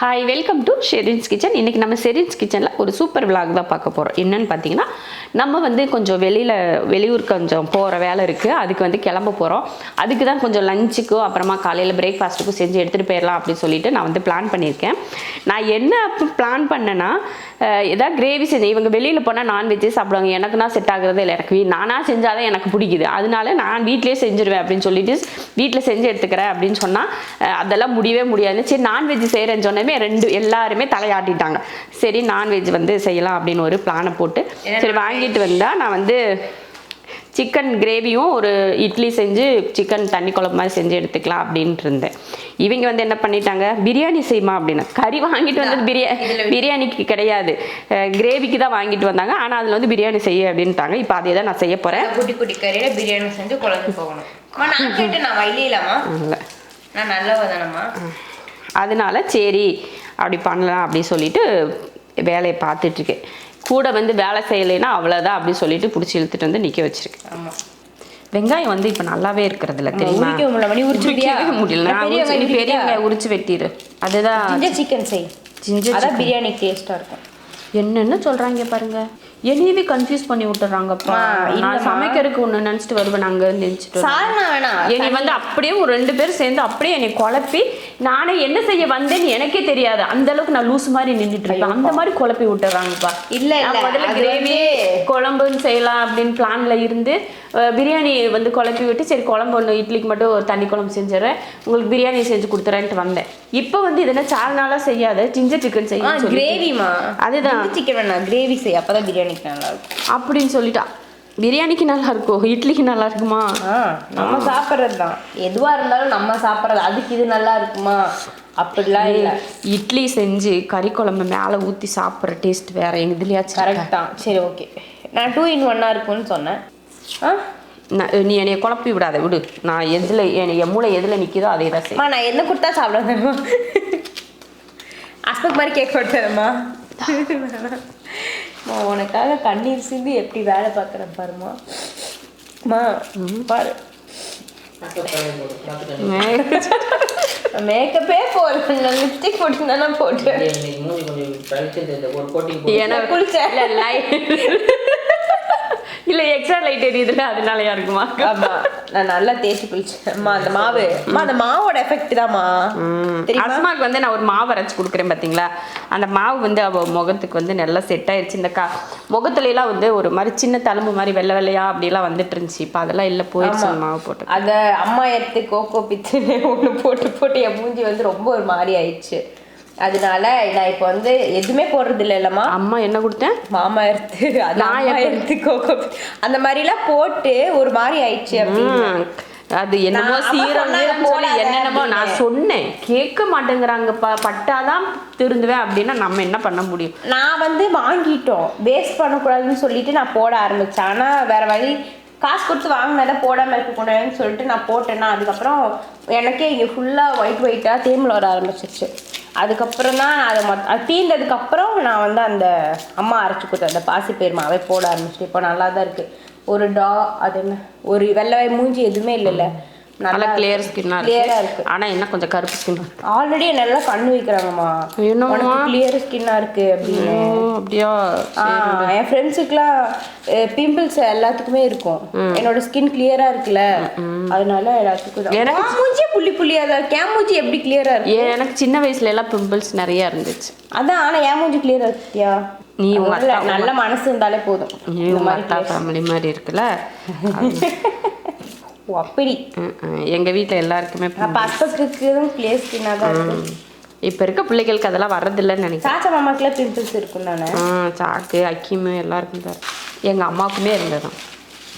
Hi welcome to Sherin's kitchen இன்றைக்கி நம்ம ஷெரின்ஸ் கிச்சனில் ஒரு சூப்பர் விளாக் தான் பார்க்க போகிறோம் என்னென்னு பார்த்தீங்கன்னா நம்ம வந்து கொஞ்சம் வெளியில் வெளியூர் கொஞ்சம் போகிற வேலை இருக்குது அதுக்கு வந்து கிளம்ப போகிறோம் அதுக்கு தான் கொஞ்சம் லஞ்சுக்கும் அப்புறமா காலையில் பிரேக்ஃபாஸ்ட்டுக்கும் செஞ்சு எடுத்துகிட்டு போயிடலாம் அப்படின்னு சொல்லிட்டு நான் வந்து பிளான் பண்ணியிருக்கேன். நான் என்ன பிளான் பண்ணேன்னா எதாவது ஏதாவது கிரேவி செஞ்சேன் இவங்க வெளியில் போனால் நான்வெஜ்ஜே சாப்பிடுவாங்க. எனக்குனா செட் ஆகுறது இல்லை. எனக்கு நானாக செஞ்சால் தான் எனக்கு பிடிக்குது. அதனால நான் வீட்டிலேயே செஞ்சுருவேன் அப்படின்னு சொல்லிட்டு வீட்டில் செஞ்சு எடுத்துக்கிறேன் அப்படின்னு சொன்னால் அதெல்லாம் முடியவே முடியாது. சரி நான்வெஜ் செய்கிறேன்னு சொன்னமே ரெண்டு எல்லாருமே தலையாட்டிட்டாங்க. சரி நான்வெஜ் வந்து செய்யலாம் அப்படின்னு ஒரு பிளானை போட்டு சரி வாங்கிட்டு வந்தால் நான் வந்து சிக்கன் கிரேவியும் ஒரு இட்லி செஞ்சு சிக்கன் தண்ணி குழம்பு மாதிரி செஞ்சு எடுத்துக்கலாம் அப்படின்ட்டு இருந்தேன். இவங்க வந்து என்ன பண்ணிட்டாங்க? பிரியாணி செய்யுமா அப்படின்னு. கறி வாங்கிட்டு வந்தது பிரியா பிரியாணிக்கு கிடையாது. கிரேவிக்கு தான் வாங்கிட்டு வந்தாங்க. ஆனால் அதில் வந்து பிரியாணி செய்ய அப்படின்ட்டாங்க. இப்போ அதே தான் நான் செய்ய போகிறேன் குட்டி குட்டி கறியில பிரியாணி செஞ்சு குழம்பு போகணும். நான் கேட்டு நான் தானம்மா. அதனால சரி அப்படி பண்ணலாம் அப்படி சொல்லிட்டு வேலையை பார்த்துட்ருக்கேன் கூட வந்து வேலை செய்யலைன்னா அவ்வளோதான் அப்படி சொல்லிட்டு பிடிச்சி இழுத்துட்டு வந்து நிற்க வச்சிருக்கேன் வெங்காயம் வந்து இப்போ நல்லாவே இருக்கிறது இல்லை தெரியுமா? முடியல பெரிய உரிச்சு- வெட்டிடு அதுதான் சிக்கன் செய். ஜிஞ்சர் அதான் பிரியாணி டேஸ்டா இருக்கும். என்னென்ன சொல்றாங்க பாருங்க. என்னையவே கன்ஃபியூஸ் பண்ணி விட்டுறாங்கப்பா. நான். சமைக்கிறதுக்கு ஒன்று நினச்சிட்டு வருவேன் அங்கே நினச்சிட்டு சால்னா வேணாம். என்னை வந்து அப்படியே ஒரு ரெண்டு பேரும் சேர்ந்து அப்படியே என்னை குழப்பி நானே என்ன செய்ய வந்தேன்னு எனக்கே தெரியாது. அந்த அளவுக்கு நான் லூஸ் மாதிரி நின்றுட்டு இருப்பேன் அந்த மாதிரி குழப்பி விட்டுறாங்கப்பா. இல்ல, முதல்ல கிரேவி குழம்புன்னு செய்யலாம் அப்படின்னு பிளான்ல இருந்து பிரியாணி வந்து குழப்பி விட்டு சரி குழம்பு ஒன்று இட்லிக்கு மட்டும் ஒரு தண்ணி குழம்பு செஞ்சிடறேன். உங்களுக்கு பிரியாணி செஞ்சு கொடுத்துறேன்ட்டு வந்தேன். இப்போ வந்து இது என்ன சால்னாலாம் செய்யாத ஜிஞ்சர் சிக்கன் செய்யும் கிரேவிமா அதுதான். சிக்கன் வேணாம். கிரேவி செய் அப்பதான் பிரியாணிக்கு நல்லா இருக்கும். அப்படின்னு சொல்லிட்டா. பிரியாணிக்கு நல்லா இருக்கும் இட்லிக்கு நல்லா இருக்குமா? ஆ நம்ம சாப்பிட்றது தான் எதுவா இருந்தாலும் நம்ம சாப்பிட்றது. அதுக்கு இது நல்லா இருக்குமா? அப்படிலாம் இல்ல. இட்லி செஞ்சு கறி குழம்பு மேலே ஊற்றி சாப்பிட்ற டேஸ்ட் வேற. எங்க இதுலயாச்சும் கரெக்ட் தான். சரி ஓகே நான் டூ இன் ஒன்னா இருக்கும்னு சொன்னேன். ஆ? நான் நீ என்னைய குழப்பி விடாத. விடு. நான் எதில் என் மூளை எதில் நிற்கிதோ அதே தான் செய்யும். நான் என்ன கொடுத்தா சாப்பிடுவேன் அஸ்பக் மாதிரி கேக் கொடுத்தேம்மா அம்மா, உனக்காக கண்ணீர் சிந்தி எப்படி வேலை பார்க்குறேன் பாருமா அம்மா பாரு. மேக்கப்பே போடுறேன் லிப்ஸ்டிக் போட்டுருந்தா போட்டு ஏன்னா குளிச்சேன். இல்லை லைட் இல்லை எக்ஸ்ட்ரா லைட் எரியுதுல அதனாலயா இருக்குமா? ஆமா நான் நல்லா தேய்ச்சி குளிச்சேன். அம்மா அந்த மாவு அம்மா அந்த மாவோட எஃபெக்ட் தெரியுமா? அஸ்மாக்கு வந்து நான் ஒரு மாவு அரைச்சு கொடுக்குறேன் பார்த்தீங்களா அந்த மாவு வந்து அவ முகத்துக்கு வந்து நல்லா செட் ஆயிடுச்சு இந்த கா முகத்துல எல்லாம் வந்து ஒரு மாதிரி சின்ன தழும்பு மாதிரி வெள்ளை வெள்ளையா அப்படிலாம் வந்துட்டு இருந்துச்சு. இப்போ அதெல்லாம் இல்லை போயிடுச்சு மாவு போட்டு. அத அம்மா எடுத்து கோகோ பித்துன்னு ஒன்று போட்டு போட்டு என் மூஞ்சி வந்து ரொம்ப ஒரு மாதிரி ஆயிடுச்சு. அதனால நான் இப்போ வந்து எதுவுமே போடுறது இல்லை இல்லம்மா. அம்மா என்ன கொடுத்தேன்? மாமா எடுத்து நான் எடுத்து கோகோ அந்த மாதிரிலாம் போட்டு ஒரு மாதிரி ஆயிடுச்சு அப்படின்னு. அது என்னமோ சொல்லி போடாத என்னென்னமோ நான். சொன்னேன். கேட்க மாட்டேங்கிறாங்கப்பா பட்டாதான் திருந்துவேன் அப்படின்னா நம்ம என்ன பண்ண முடியும்? நான் வந்து வாங்கிட்டோம். வேஸ்ட் பண்ணக்கூடாதுன்னு சொல்லிட்டு நான் போட ஆரம்பிச்சேன். ஆனால் வேற வழி காசு கொடுத்து வாங்கினதை போடாமல் இருக்கக்கூடாதுன்னு சொல்லிட்டு நான் போட்டேன்னா அதுக்கப்புறம் எனக்கே இங்கே ஃபுல்லாக ஒயிட் ஒயிட்டாக தேமல் வர ஆரம்பிச்சிச்சு அதுக்கப்புறம் தான் அதை மொத் அது தீர்ந்ததுக்கப்புறம் நான் வந்து அந்த அம்மா அரைச்சி கொடுத்த அந்த பாசி மாவே போட ஆரம்பிச்சிட்டு இப்போ நல்லா தான் இருக்குது ஒரு டா அது என்ன ஒரு வெள்ளை மூஞ்சி எதுவுமே இல்லைல்ல. நல்லா கிளியர் ஸ்கின்னா கிளியராக இருக்கு. இருக்குது ஆனா என்ன கொஞ்சம் கருப்பு ஸ்கின் ஆல்ரெடி நல்லா கண்ணு வைக்கிறாங்கம்மா? உனக்கு கிளியர் ஸ்கின்னாக இருக்குது அப்படின்னு. அப்படியா? என் ஃப்ரெண்ட்ஸுக்குலாம் பிம்பிள்ஸ் எல்லாத்துக்குமே இருக்கும். என்னோட ஸ்கின் கிளியரா இருக்குல்ல. அதனால எல்லாத்துக்கும். எனக்கு- உன் மூஞ்சியே புள்ளி புள்ளியா தான் இருக்கு. என் மூஞ்சி எப்படி கிளியரா இருக்கு? ஏன் எனக்கு சின்ன வயசுல எல்லாம் பிம்பிள்ஸ் நிறைய இருந்துச்சு. அதான் ஆனா என் மூஞ்சி கிளியரா இருக்கியா நீ நல்ல மனசு இருந்தாலே போதும். நீ இந்த மாதிரி ஃபேமிலி மாதிரி இருக்குல்ல. ஓ, அப்படி. ம், ம். எங்க வீட்ல எல்லாருக்குமே அப்ப அஸ்பஸ்க்கு கிளியர் ஸ்கின்னா தான் இருக்கு இப்ப இருக்க பிள்ளைகளுக்கு அதெல்லாம் வர்றதில்லைன்னு நினைக்கிறேன். சாச்சா மாமாக்குலாம் பிம்பிள்ஸ் இருக்கும் ஆ, சாக்கு அக்கிமு எல்லாருக்கும் தான் இருக்கு. எங்க அம்மாவுக்குமே இருந்ததுதான்.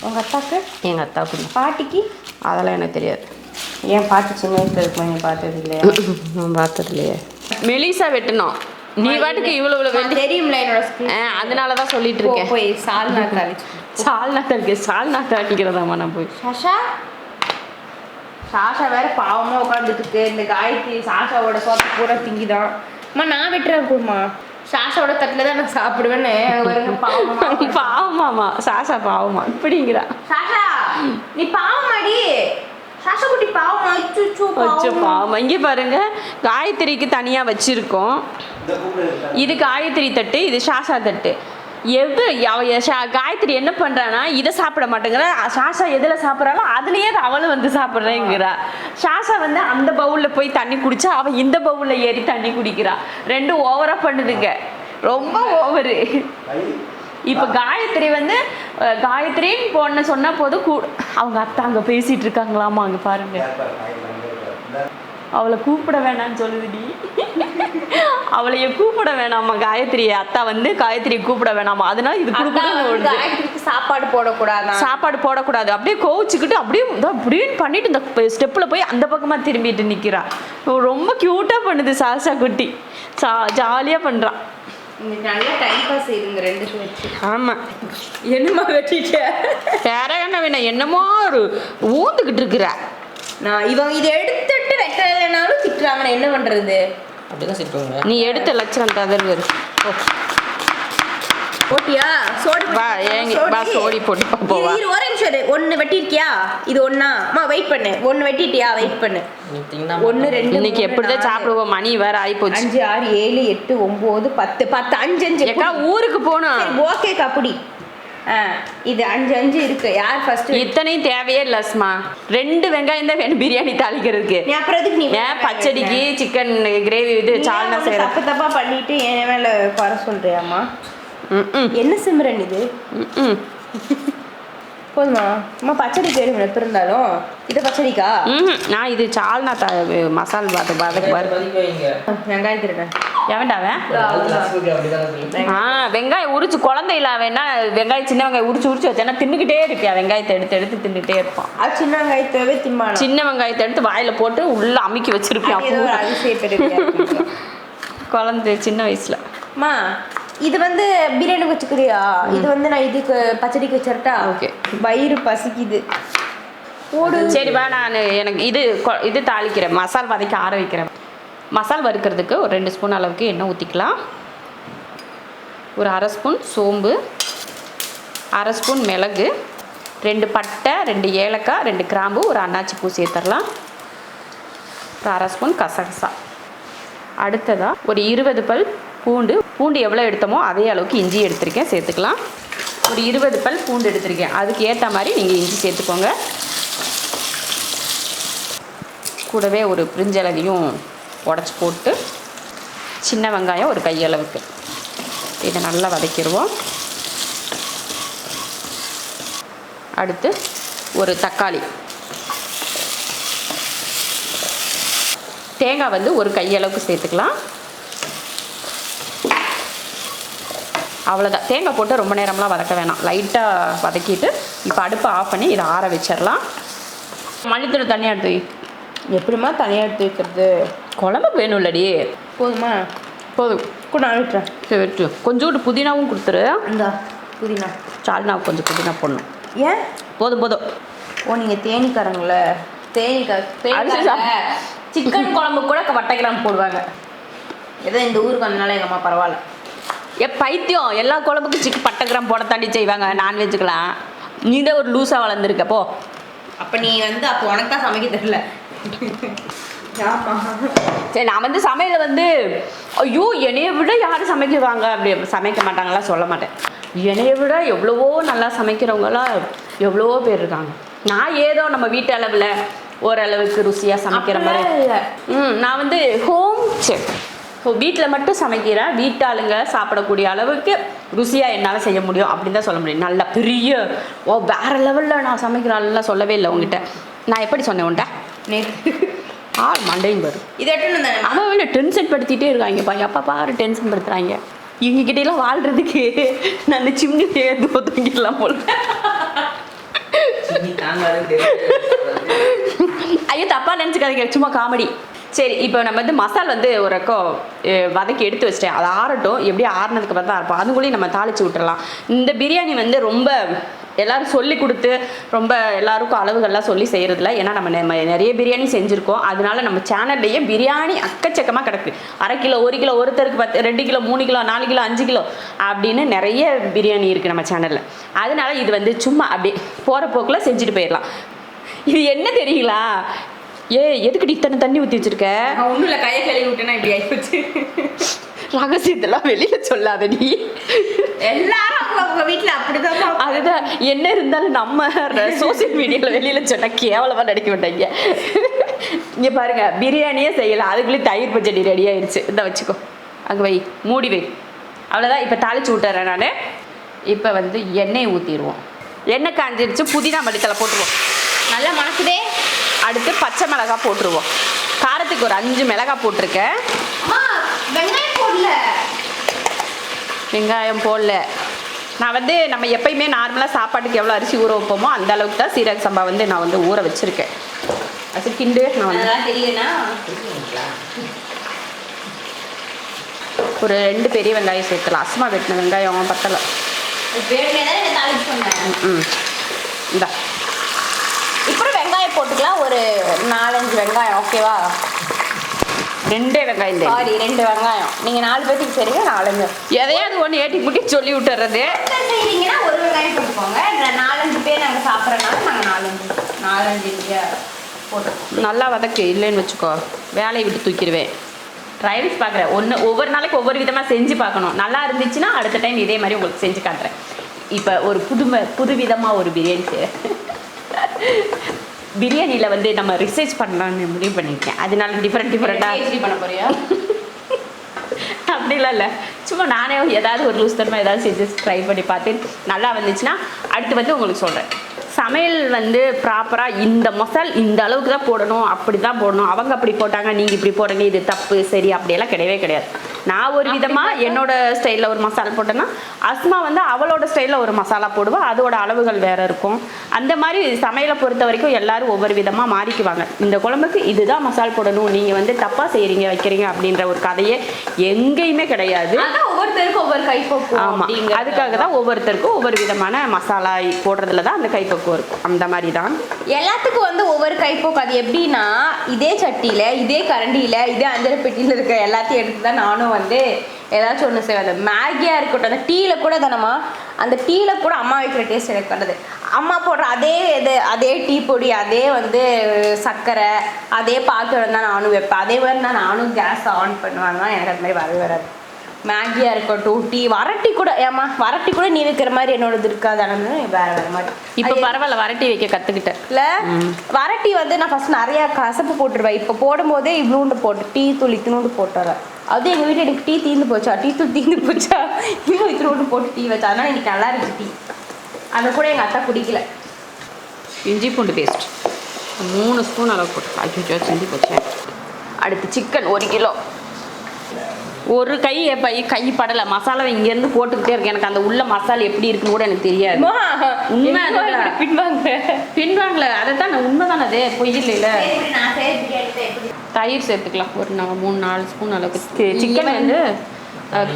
உங்க அத்தாக்கு? எங்க அத்தாவுக்கும் தான். பாட்டிக்கு? அதெல்லாம் எனக்கு தெரியாது. ஏன் பாட்டி சின்ன வயசுல இருக்கும் நீ பார்த்தது இல்லையா? நான் பார்த்தது இல்லையே. மெலிசா வெட்டணும் நீ பாட்டுக்கு இவ்வளவு இவ்வளவு தெரியும்ல என்னோட அதனால தான் சொல்லிட்டு இருக்கேன் போய் சால்னா கழிச்சு சால் நாட்டா இருக்கு சால் நாட்டா அடிக்கிறதாம்மா நான் போய். சாஷா? சாஷா வேற பாவமா உட்காந்துட்டு இருக்கு இந்த காயத்ரி சாஷாவோட சோத்து பூரா திங்கிதான் அம்மா நான் வெட்டுறேன் கூடமா சாஷாவோட தட்டில் தான் நான் சாப்பிடுவேன்னு. பாவமாமா சாசா பாவமா. இப்படிங்கிறா. சாஷா நீ பாவமாடி. சாஷா குட்டி பாவம். பாவம். இங்கே பாருங்க காயத்ரிக்கு தனியாக வச்சுருக்கோம். இது காயத்ரி தட்டு இது சாஷா தட்டு. எது அவ காயத்ரி என்ன பண்றானா இதை சாப்பிட மாட்டேங்கிறா. சாஷா எதில் சாப்பிட்றாளோ அதுலயே அவளும் வந்து சாப்பிட்றேங்கிறா. சாஷா வந்து அந்த பவுலில் போய் தண்ணி குடிச்சா அவள் இந்த பவுலில் ஏறி தண்ணி குடிக்கிறா. ரெண்டும் ஓவரா பண்ணுதுங்க. ரொம்ப ஓவரு இப்போ காயத்ரி வந்து அஹ், காயத்ரின்னு பொண்ணு சொன்னா போதும் கூ அவங்க அத்தை அங்கே பேசிட்டு இருக்காங்களாமா அங்கே பாருங்க. அவளை கூப்பிட வேணாம்னு சொல்லுதுடி. அவளைய கூப்பிட வேணாமா காயத்ரி அத்தா வந்து காயத்ரியை கூப்பிட வேணாமா? அதனால இது கொடுக்கணும் சாப்பாடு போடக்கூடாதான். சாப்பாடு போடக்கூடாது. அப்படியே கோவிச்சுக்கிட்டு அப்படியே அப்படின்னு பண்ணிட்டு இந்த ஸ்டெப்பில் போய் அந்த பக்கமாக திரும்பிட்டு நிற்கிறா ரொம்ப க்யூட்டாக பண்ணுது சாசா குட்டி. சா ஜாலியாக பண்ணுறான் என்னமா வெட்டிட்ட? வேற என்ன வேணும் என்னமோ ஒரு ஊந்துக்கிட்டு இருக்கிற. நான் இவங்க இதை எடுத்துட்டு வைக்கலைனாலும் திட்டுறாங்க. என்ன பண்றது? அப்படிதான் சிட்டுவாங்க நீ எடுத்த லட்சணம் தகர்வு போட்டியா? சோடி வா, ஏங்கி- வா, சோடி போட்டு பார்ப்போம், வா. இரு, ஒரு நிமிஷம். ஒண்ணு வெட்டிருக்கியா இது ஒண்ணா? அம்மா வெயிட் பண்ணு. ஒண்ணு வெட்டிட்டியா? வெயிட் பண்ணு. ஒண்ணு ரெண்டு இன்னைக்கு மூணு, எப்படிதான் நாலு, சாப்பிடுவோம்? மணி வேற ஆயிப்போச்சு. அஞ்சு ஆறு ஏழு எட்டு ஒன்பது பத்து. பத்து அஞ்சு அஞ்சு. ஏக்கா ஊருக்கு போகணும். ஓகே கபடி ஆ இது அஞ்சு அஞ்சு இருக்கு. யார் ஃபர்ஸ்ட் இத்தனையும் தேவையே இல்ல அஸ்மா. ரெண்டு வெங்காயம் தான் வேணும் பிரியாணி தாளிக்கிறதுக்கு. அப்புறம் எதுக்கு நீ ஏன் பச்சடிக்கு சிக்கன் கிரேவி இது சால்னா செய்யற தப்பு தப்பா பண்ணிட்டு என் மேல குறை சொல்றியாம்மா? ம்ம். என்ன சிம்ரன் இது. போதுமா. அம்மா பச்சடி பேரு எப்ப இருந்தாலும் இதை பச்சடிக்கா? ம்ஹும். நான் இது சால்னா த மசால் பாத்து பாத்துக்கு பாரு. வெங்காயம் திருடன் எவன்டாவன். ஆ வெங்காயம் உரிச்சு குழந்தை இல்ல வேணா வெங்காயம் சின்ன வெங்காயம் உரிச்சு உரிச்சு வச்சேன்னா தின்னுக்கிட்டே இருப்பியா? வெங்காயத்தை எடுத்து எடுத்து தின்னுட்டே இருப்பான். அது சின்ன வெங்காயத்தவே திம்பானா சின்ன வெங்காயத்தை எடுத்து வாயில போட்டு உள்ள அமுக்கி வச்சிருப்பியான் அது ஏதோ ஒரு பூரா. அதிசய பெருமையா குழந்தை சின்ன வயசுல. அம்மா இது வந்து பிரியாணி வச்சுக்கிறியா இது வந்து நான் இதுக்கு பச்சடிக்கு வச்சிரட்டா? Okay. வயிறு பசிக்குது. ஓடு சரி வா நான் எனக்கு இது இது தாளிக்கிறேன். மசால் வதக்கி ஆற வைக்கிறேன். மசால் வறுக்கிறதுக்கு ஒரு ரெண்டு ஸ்பூன் அளவுக்கு எண்ணெய் ஊற்றிக்கலாம் ஒரு அரை ஸ்பூன் சோம்பு அரை ஸ்பூன் மிளகு ரெண்டு பட்டை ரெண்டு ஏலக்காய் ரெண்டு கிராம்பு ஒரு அன்னாச்சி பூ சேர்த்துடலாம் ஒரு அரை ஸ்பூன் கசகசா. அடுத்ததாக ஒரு இருபது பல் பூண்டு பூண்டு எவ்வளோ எடுத்தோமோ அதே அளவுக்கு இஞ்சி எடுத்திருக்கேன் சேர்த்துக்கலாம். ஒரு இருபது பல் பூண்டு எடுத்திருக்கேன். அதுக்கு ஏற்ற மாதிரி நீங்கள் இஞ்சி சேர்த்துக்கோங்க. கூடவே ஒரு பிரிஞ்சளவையும் உடச்சி போட்டு சின்ன வெங்காயம் ஒரு கையளவுக்கு. இதை நல்லா வதக்கிடுவோம். அடுத்து ஒரு தக்காளி. தேங்காய் வந்து ஒரு கையளவுக்கு சேர்த்துக்கலாம். அவ்வளோதான் தேங்காய் போட்டு ரொம்ப நேரம்லாம் வதக்க வேணாம். லைட்டாக வதக்கிட்டு இப்போ அடுப்பை ஆஃப் பண்ணி இதை ஆற வச்சிடலாம். மல்லித்தூள் தண்ணி எடுத்து வை. எப்படிம்மா தனியாக எடுத்து வைக்கிறது? குழம்புக்கு வேணும்லடி. போதுமா? போதும். கூட விட்டுறேன். சரி வெட்டு கொஞ்சோண்டு புதினாவும் கொடுத்துரு. இந்தா புதினா. சால்னாவுக்கு கொஞ்சம் புதினா போடணும். ஏன்? போதும் போதும். ஓ நீங்கள் தேனிக்காரங்கள. தேனிக்கா அரிசி சாப்~ சிக்கன் குழம்பு கூட வட்டைக்கிராம் போடுவாங்க. ஏதோ இந்த ஊருக்கு வந்தனால எங்கள் அம்மா பரவாயில்ல. ஏ பைத்தியம். எல்லா குழம்புக்கும் சிக்கு பட்டை கிராம் போட தாண்டி செய்வாங்க. நான்வெஜ்ஜுக்கெலாம் நீ தான் ஒரு லூஸாக வளர்ந்துருக்க போ. அப்போ நீ வந்து அப்போ உனக்கு தான் சமைக்க தெரியல. சரி நான் வந்து சமையல் வந்து ஐயோ என்னைய விட யாரும் சமைக்குவாங்க அப்படி சமைக்க மாட்டாங்கலாம் சொல்ல மாட்டேன். என்னைய விட எவ்வளவோ நல்லா சமைக்கிறவங்கலாம் எவ்வளவோ பேர் இருக்காங்க. நான் ஏதோ நம்ம வீட்டு அளவில் ஓரளவுக்கு ருசியாக சமைக்கிற மாதிரி. ம் நான் வந்து ஹோம் செஃப் ஸோ வீட்டில் மட்டும் சமைக்கிறேன் வீட்டாளுங்க சாப்பிடக்கூடிய அளவுக்கு ருசியாக என்னால் செய்ய முடியும் அப்படின்னு தான் சொல்ல முடியும். நல்ல பெரிய ஓ வேற லெவலில் நான் சமைக்கிறேன்லாம் சொல்லவே இல்லை உங்ககிட்ட நான் எப்படி சொன்னேன் உன்ட்ட நேத்து. ஆள் மண்டையும் வரும் இது அவன் வந்து டென்ஷன் படுத்திட்டே இருக்காங்க பா எப்போ பாரு டென்ஷன் படுத்துறாங்க. இவங்க கிட்ட எல்லாம் வாழ்றதுக்கு நான் சிம்னி ஏதோ தூங்கிடலாம் போல. ஐயோ தப்பா நினச்சிக்காதீங்க. சும்மா காமெடி சரி இப்போ நம்ம வந்து மசால் வந்து ஒரு ரக்கம் வதக்கி எடுத்து வச்சிட்டேன். அது ஆறட்டும். எப்படியும் ஆறினதுக்கு அப்புறம் தான் இருப்போம் அதுக்குள்ளேயும் நம்ம தாளிச்சு விட்டுறலாம் இந்த பிரியாணி வந்து ரொம்ப எல்லாரும் சொல்லி கொடுத்து ரொம்ப எல்லாருக்கும் அளவுகள்லாம் சொல்லி செய்கிறதில்ல ஏன்னா நம்ம நம்ம நிறைய பிரியாணி செஞ்சுருக்கோம். அதனால நம்ம சேனல்லையே பிரியாணி அக்கச்சக்கமாக கிடக்கு. அரை கிலோ ஒரு கிலோ ஒருத்தருக்கு பத்து ரெண்டு கிலோ மூணு கிலோ நாலு கிலோ அஞ்சு கிலோ அப்படின்னு நிறைய பிரியாணி இருக்குது நம்ம சேனலில். அதனால இது வந்து சும்மா அப்படியே போகிற போக்கில் செஞ்சுட்டு போயிடலாம். இது என்ன தெரியுங்களா? ஏ எதுக்குடி இத்தனை தண்ணி ஊற்றி வச்சிருக்க? ஒன்றும் இல்லை கையை கழுவி விட்டேன்னா இப்படி ஆயிப்போச்சு. ரகசியத்தெல்லாம் வெளியில சொல்லாத நீ. எல்லாரும் அவங்க வீட்டில் அப்படிதான் அதுதான் என்ன இருந்தாலும் நம்ம சோசியல் மீடியாவில் வெளியில சொன்னா கேவலமா நடிக்க மாட்டாங்க. இங்க பாருங்க பிரியாணியே செய்யலாம் அதுக்குள்ளே தயிர் பச்சடி ரெடி ஆயிடுச்சு இந்த வச்சுக்கோ. அங்கே வை மூடி வை. அவ்வளோதான் இப்போ தாளிச்சு விட்டுறேன் நான். இப்போ வந்து எண்ணெய் ஊற்றிடுவோம் எண்ணெய் காஞ்சிருச்சு புதினா மல்லித்தலை போட்டுருவோம். நல்லா மணக்குதே. அடுத்து பச்சை மிளகாய் போட்டுருவோம். காரத்துக்கு ஒரு அஞ்சு மிளகாய் போட்டிருக்கேன். அம்மா வெங்காயம் போடல. வெங்காயம் போடல. நான் வந்து நம்ம எப்பயுமே நார்மலாக சாப்பாட்டுக்கு எவ்வளோ அரிசி ஊற வைப்போமோ அந்த அளவுக்கு தான் சீரக சம்பா வந்து நான் வந்து ஊற வச்சுருக்கேன். அது கிண்டு நான் வந்து ஒரு ரெண்டு பெரிய வெங்காயம் சேர்த்துலாம். அஸ்மா வெட்டின வெங்காயம் பத்தலை. ம். இந்தா. ஒரு நாலஞ்சு வெங்காயம் ஓகேவா ரெண்டே வெங்காயம் தான் சாரி ரெண்டு வெங்காயம். நீங்கள் நாலு பேத்துக்கு சரிங்க நாலஞ்சு. எதையாவது ஒன்று ஏட்டி முட்டி சொல்லி விட்டுறது. செய்கிறீங்கன்னா ஒரு வெங்காயம் போட்டுக்கோங்க. நாலஞ்சு பேர் நாங்கள் சாப்பிட்றனால நாங்கள் நாலஞ்சு நாலஞ்சு போட்டுக்கோம் நல்லா வதக்கு இல்லைன்னு வச்சுக்கோ. வேலையை விட்டு தூக்கிடுவேன். ட்ரையல்ஸ் பார்க்குறேன் ஒன்று ஒவ்வொரு நாளைக்கு ஒவ்வொரு விதமாக செஞ்சு பார்க்கணும். நல்லா இருந்துச்சுன்னா அடுத்த டைம் இதே மாதிரி உங்களுக்கு செஞ்சு காட்டுறேன். இப்போ ஒரு புதுமை புது விதமாக ஒரு பிரியாணி செய்கிறேன் பிரியாணியில் வந்து நம்ம ரிசர்ச் பண்ணலாம்னு முடிவு பண்ணியிருக்கேன். அதனால டிஃப்ரெண்ட் டிஃப்ரெண்ட்டாக பண்ண போறியா? அப்படிலாம் இல்லை. சும்மா நானே ஏதாவது ஒரு லூஸ் தரமாக ஏதாவது செஞ்சு ட்ரை பண்ணி பார்த்து நல்லா வந்துச்சுன்னா அடுத்து வந்து உங்களுக்கு சொல்கிறேன் சமையல் வந்து ப்ராப்பராக இந்த மசால் இந்த அளவுக்கு தான் போடணும் அப்படி தான் போடணும். அவங்க அப்படி போட்டாங்க நீங்கள் இப்படி போடுங்க இது தப்பு சரி அப்படியெல்லாம் கிடையவே கிடையாது. நான் ஒரு விதமாக என்னோட ஸ்டைலில் ஒரு மசாலா போட்டேன்னா அஸ்மா வந்து அவளோட ஸ்டைலில் ஒரு மசாலா போடுவா அதோட அளவுகள் வேறு இருக்கும். அந்த மாதிரி சமையலை பொறுத்த வரைக்கும் எல்லாரும் ஒவ்வொரு விதமாக மாறிக்குவாங்க. இந்த குழம்புக்கு இதுதான் மசால் போடணும் நீங்கள் வந்து தப்பாக செய்கிறீங்க வைக்கிறீங்க அப்படின்ற ஒரு கதையே எங்கேயுமே கிடையாது. ஒவ்வொருத்தருக்கும் ஒவ்வொரு கைப்போக்கும் ஆமாம். அதுக்காக தான் ஒவ்வொருத்தருக்கும் ஒவ்வொரு விதமான மசாலா போடுறதுல தான் அந்த கைப்பக்குவம் இருக்கும். அந்த மாதிரி தான் எல்லாத்துக்கும் வந்து ஒவ்வொரு கைப்போக்கு. அது எப்படின்னா இதே சட்டியில் இதே கரண்டியில் இதே அஞ்சரை பெட்டியில் இருக்க எல்லாத்தையும் எடுத்து தான் நானும் வந்து ஏதாச்சும் ஒன்று செய்வேன். அந்த மேகியாக இருக்கட்டும் அந்த டீயில் கூட தானம்மா அந்த டீயில் கூட அம்மா வைக்கிற டேஸ்ட் எனக்கு பண்ணுறது அம்மா போடுற அதே இது அதே டீ பொடி அதே வந்து சர்க்கரை அதே பாத்திரம் தான் நானும் வைப்பேன். அதே மாதிரி தான் நானும் கேஸ் ஆன் பண்ணுவாங்க எனக்கு அது மாதிரி வரவே வராது. மேகியா இருக்கட்டும் டீ வரட்டி கூட ஏமா வரட்டி கூட நீ வைக்கிற மாதிரி என்னோடது இருக்காது ஆனால் வேற வேற மாதிரி. இப்போ பரவாயில்ல வரட்டி வைக்க கற்றுக்கிட்டேன் இல்ல வரட்டி வந்து நான் ஃபர்ஸ்ட் நிறைய கசப்பு போட்டுருவேன். இப்போ போடும்போதே இவ்வளோண்டு போட்டு டீ தூள் இத்தினோண்டு போட்டுறேன் அது எங்கள் வீட்டில் எனக்கு டீ தீர்ந்து போச்சா? டீ தூள் தீர்ந்து போச்சா? இன்னும் இத்தினோண்டு போட்டு டீ வச்சா? அதனால எனக்கு நல்லா இருந்துச்சு டீ. அதை கூட எங்கள் அத்தா குடிக்கல. இஞ்சி பூண்டு பேஸ்ட் மூணு ஸ்பூன் அளவு போட்டு அச்சோ செஞ்சு போச்சேன் அடுத்து சிக்கன் ஒரு கிலோ. ஒரு கை கை படலை. மசாலா இங்கேருந்து போட்டுக்கிட்டே இருக்கு எனக்கு அந்த உள்ள மசாலா எப்படி இருக்குன்னு கூட எனக்கு தெரியாது. உண்மை. பின்வாங்க? பின்வாங்கல. அதை தான் உண்மை தானே அது பொய் இல்லைல்ல தயிர் சேர்த்துக்கலாம். ஒரு நாலு மூணு நாலு ஸ்பூன் அளவுக்கு. சிக்கன் வந்து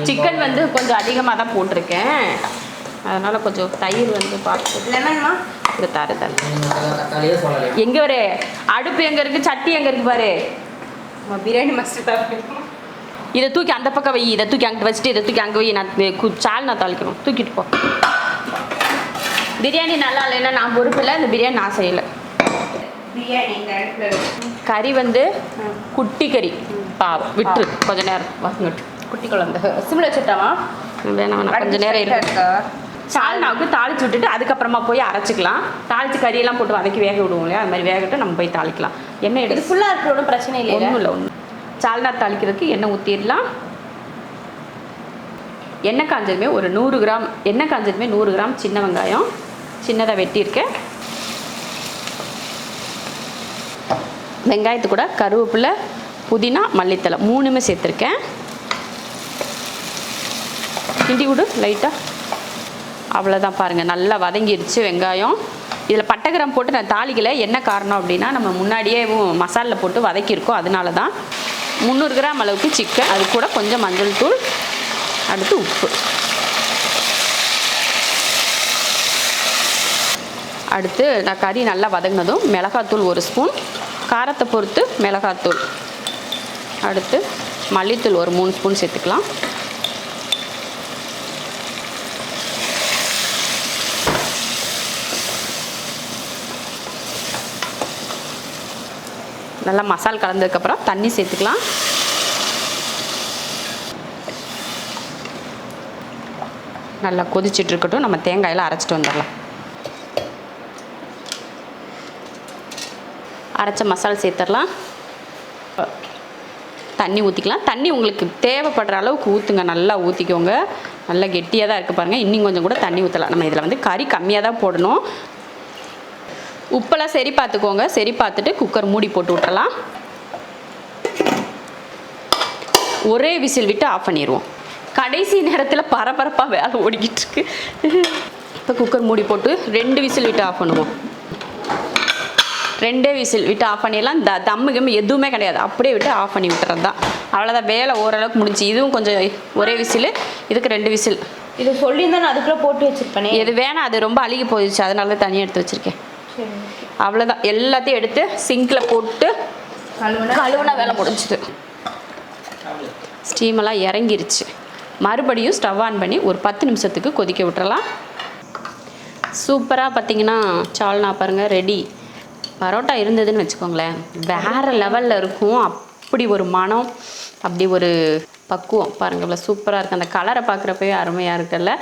சிக்கன் வந்து கொஞ்சம் அதிகமாக தான் போட்டிருக்கேன். அதனால் கொஞ்சம் தயிர் வந்து பார்த்து லெமன்மா? இது தர தர. எங்கே வரு? அடுப்பு எங்கே இருக்குது சட்டி எங்கே இருக்குது பாரு? பிரியாணி மஸ்ட் தான். இதை தூக்கி அந்த பக்கம் வை இதை தூக்கி அங்கிட்டு வச்சுட்டு இதை தூக்கி அங்கே வை நான் சால் நான் தாளிக்கணும். தூக்கிட்டு போ. பிரியாணி நல்லா இல்லைன்னா நான் பொறுப்பு இல்லை இந்த பிரியாணி நான் செய்யலை. கறி வந்து குட்டி கறி. பாவம் விட்டுரு கொஞ்ச நேரம். வாங்கிட்டு குட்டி குழந்தை சிம்ல வச்சுட்டாமா? வேணாம் வேணாம் கொஞ்ச நேரம் இருக்கு? சால்னாவுக்கு தாளிச்சு விட்டுட்டு அதுக்கப்புறமா போய் அரைச்சிக்கலாம். தாளிச்சு கறியெல்லாம் போட்டு வதக்கி வேக விடுவோம் இல்லையா? அது மாதிரி வேகட்டு நம்ம போய் தாளிக்கலாம். எண்ணெய் இது எடுத்து ஃபுல்லாக இருக்கிற ஒன்றும் பிரச்சனை இல்லை ஒன்றும் இல்லை ஒன்றும் சால்னா தாளிக்கிறதுக்கு எண்ணெய் ஊற்றிடலாம் எண்ணெய் காஞ்சதுமே ஒரு நூறு கிராம் எண்ணெய் காஞ்சதுமே நூறு கிராம் சின்ன வெங்காயம். சின்னதாக வெட்டியிருக்கேன். வெங்காயத்து கூட கருவேப்பிலை புதினா மல்லித்தலை மூணுமே சேர்த்துருக்கேன். கிண்டி விடு லைட்டாக அவ்வளோதான் பாருங்கள் நல்லா வதங்கிடுச்சு வெங்காயம். இதில் பட்டகிரம் போட்டு நான் தாளிக்கலை. என்ன காரணம் அப்படின்னா நம்ம முன்னாடியே மசாலில் போட்டு வதக்கியிருக்கோம். அதனால தான் முந்நூறு கிராம் அளவுக்கு சிக்கன் அது கூட கொஞ்சம் மஞ்சள் தூள் அடுத்து உப்பு. அடுத்து நான் கறி நல்லா வதங்கினதும் மிளகாத்தூள் ஒரு ஸ்பூன் காரத்தை பொறுத்து மிளகாத்தூள் அடுத்து மல்லித்தூள் ஒரு மூணு ஸ்பூன் சேர்த்துக்கலாம். நல்லா மசால் கலந்ததுக்கப்புறம் தண்ணி சேர்த்துக்கலாம். நல்லா கொதிச்சிட்டு இருக்கட்டும். நம்ம தேங்காயெல்லாம் அரைச்சிட்டு வந்துடலாம். அரைச்ச மசாலா சேர்த்துடலாம். தண்ணி ஊற்றிக்கலாம் தண்ணி உங்களுக்கு தேவைப்படுற அளவுக்கு ஊற்றுங்க நல்லா ஊற்றிக்கோங்க நல்லா கெட்டியாக தான் இருக்குது பாருங்கள் இன்னும் கொஞ்சம் கூட தண்ணி ஊற்றலாம் நம்ம இதில் வந்து கறி கம்மியாக தான் போடணும். உப்பெல்லாம் சரி பார்த்துக்கோங்க. சரி பார்த்துட்டு குக்கர் மூடி போட்டு விட்டுறலாம். ஒரே விசில் விட்டு ஆஃப் பண்ணிடுவோம் கடைசி நேரத்தில் பரபரப்பாக வேலை ஓடிக்கிட்டு இருக்கு. இப்போ குக்கர் மூடி போட்டு ரெண்டு விசில் விட்டு ஆஃப் பண்ணுவோம். ரெண்டே விசில் விட்டு ஆஃப் பண்ணிடலாம். த தம்மு கிம்மு எதுவுமே கிடையாது. அப்படியே விட்டு ஆஃப் பண்ணி விட்டுறது தான் அவ்வளோதான் வேலை ஓரளவுக்கு முடிஞ்சு. இதுவும் கொஞ்சம் ஒரே விசில். இதுக்கு ரெண்டு விசில். இது சொல்லியிருந்தா நான் அதுக்குள்ள போட்டு வச்சிருப்பேனே. எது வேணாம். அது ரொம்ப அழுகி போயிடுச்சு. அதனால தான் தனியாக எடுத்து வச்சுருக்கேன். சரி அவ்வளோதான் எல்லாத்தையும் எடுத்து சிங்கில் போட்டு கழுவுனா வேலை முடிஞ்சுது. ஸ்டீமெல்லாம் இறங்கிருச்சு. மறுபடியும் ஸ்டவ் ஆன் பண்ணி ஒரு பத்து நிமிஷத்துக்கு கொதிக்க விட்டுறலாம். சூப்பராக பார்த்தீங்கன்னா சால்னா பாருங்கள் ரெடி பரோட்டா இருந்ததுன்னு வச்சுக்கோங்களேன். வேறு லெவலில் இருக்கும். அப்படி ஒரு மனம் அப்படி ஒரு பக்குவம். பாருங்கள் இவ்வளோ சூப்பராக இருக்குது அந்த கலரை பார்க்குறப்பவே அருமையாக இருக்குல்ல.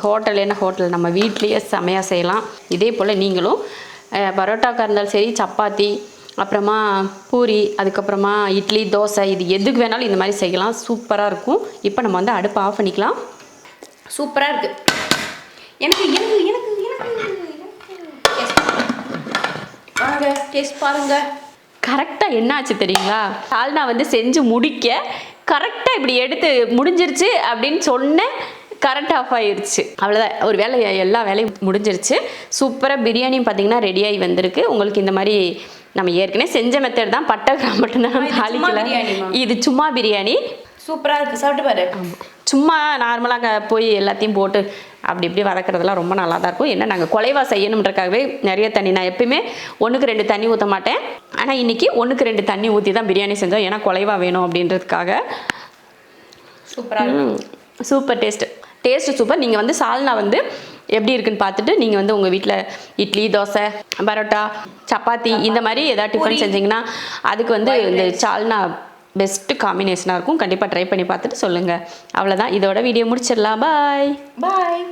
ஹோட்டல் என்ன ஹோட்டல்? நம்ம வீட்லேயே செமையாக செய்யலாம். இதே போல் நீங்களும் அஹ், பரோட்டாக்கா இருந்தாலும் சரி சப்பாத்தி அப்புறமா பூரி அதுக்கப்புறமா இட்லி தோசை இது எதுக்கு வேணாலும் இந்த மாதிரி செய்யலாம். சூப்பராக இருக்கும். இப்போ நம்ம வந்து அடுப்பை ஆஃப் பண்ணிக்கலாம். சூப்பரா இருக்கு. எனக்கு எனக்கு எனக்கு வாங்க டேஸ்ட் பாருங்க கரெக்டாக என்ன ஆச்சு தெரியுங்களா? சால்னா வந்து செஞ்சு முடிக்க கரெக்டாக இப்படி எடுத்து முடிஞ்சிருச்சு அப்படின்னு சொன்னேன் கரண்ட் ஆஃப் ஆயிருச்சு. அவ்வளோதான் ஒரு வேலை எல்லா வேலையும் முடிஞ்சிருச்சு. சூப்பராக பிரியாணியும் பார்த்தீங்கன்னா ரெடியாகி வந்திருக்கு. உங்களுக்கு இந்த மாதிரி நம்ம ஏற்கனவே செஞ்ச மெத்தட் தான். பட்டை கிராம் மட்டும்தான் இது சும்மா தாளிக்கல? இது சும்மா பிரியாணி. சூப்பரா இருக்கு. சாப்பிட்டு பாரு. சும்மா நார்மலாக போய் எல்லாத்தையும் போட்டு அப்படி இப்படி வதக்குறதெல்லாம் ரொம்ப நல்லா தான் இருக்கும். என்ன நாங்கள் குலைவா செய்யணுன்றக்காகவே நிறைய தண்ணி. நான் எப்பயுமே ஒன்றுக்கு ரெண்டு தண்ணி ஊற்ற மாட்டேன். ஆனால் இன்னைக்கு ஒன்றுக்கு ரெண்டு தண்ணி ஊற்றி தான் பிரியாணி செஞ்சோம். ஏன்னா குலைவா வேணும் அப்படின்றதுக்காக. சூப்பரா இருக்கு. Super taste. டேஸ்ட்டு சூப்பர் நீங்கள் வந்து சால்னா வந்து எப்படி இருக்குன்னு பார்த்துட்டு நீங்கள் வந்து உங்கள் வீட்டில் இட்லி தோசை பரோட்டா சப்பாத்தி இந்த மாதிரி ஏதாவது டிஃபன் செஞ்சீங்கன்னா அதுக்கு வந்து இந்த சால்னா பெஸ்ட்டு காம்பினேஷனாக இருக்கும். கண்டிப்பாக ட்ரை பண்ணி பார்த்துட்டு சொல்லுங்கள் அவ்வளோதான் இதோட வீடியோ முடிச்சிடலாம். பாய் பாய்